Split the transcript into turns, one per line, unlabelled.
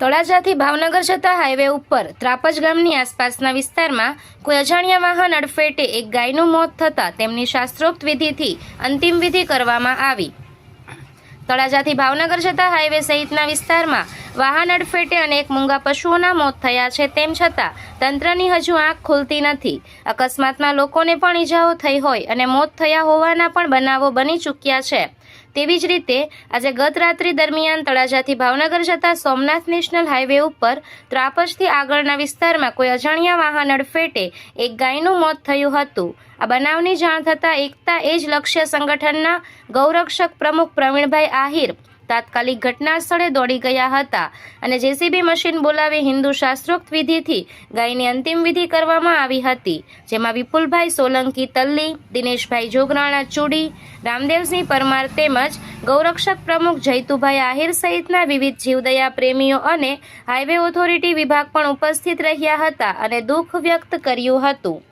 તળાજાથી ભાવનગર જતા હાઈવે ઉપર ત્રાપજ ગામની આસપાસના વિસ્તારમાં કોઈ અજાણ્યા વાહન અડફેટે એક ગાયનું મોત થતાં તેમની શાસ્ત્રોક્ત વિધિથી અંતિમ વિધિ કરવામાં આવી. તળાજાથી ભાવનગર જતા હાઈવે સહિતના વિસ્તારમાં વાહન અડફેટે અનેક મૂંગા પશુઓના મોત થયા છે તેમ છતાં તંત્રની હજુ આંખ ખુલતી નથી. અકસ્માતમાં લોકોને પણ ઈજાઓ થઈ હોય અને મોત થયા હોવાના પણ બનાવો બની ચૂક્યા છે. તેવી જ રીતે આજે ગત રાત્રિ દરમિયાન તળાજાથી ભાવનગર જતા સોમનાથ નેશનલ હાઈવે ઉપર ત્રાપજથી આગળના વિસ્તારમાં કોઈ અજાણ્યા વાહન અડફેટે એક ગાયનું મોત થયું હતું. આ બનાવની જાણ થતાં એકતા એ જ લક્ષ્ય સંગઠનના ગૌરક્ષક પ્રમુખ પ્રવીણભાઈ આહિર તાત્કાલિક ઘટના સ્થળે દોડી ગયા હતા અને જેસીબી મશીન બોલાવી હિન્દુ શાસ્ત્રોક્ત વિધિથી ગાયની અંતિમ વિધિ કરવામાં આવી હતી, જેમાં વિપુલભાઈ સોલંકી તલ્લી, દિનેશભાઈ જોગરાણા ચૂડી, રામદેવસિંહ પરમાર તેમજ ગૌરક્ષક પ્રમુખ જૈતુભાઈ આહિર સહિતના વિવિધ જીવદયા પ્રેમીઓ અને હાઈવે ઓથોરિટી વિભાગ પણ ઉપસ્થિત રહ્યા હતા અને દુઃખ વ્યક્ત કર્યું હતું.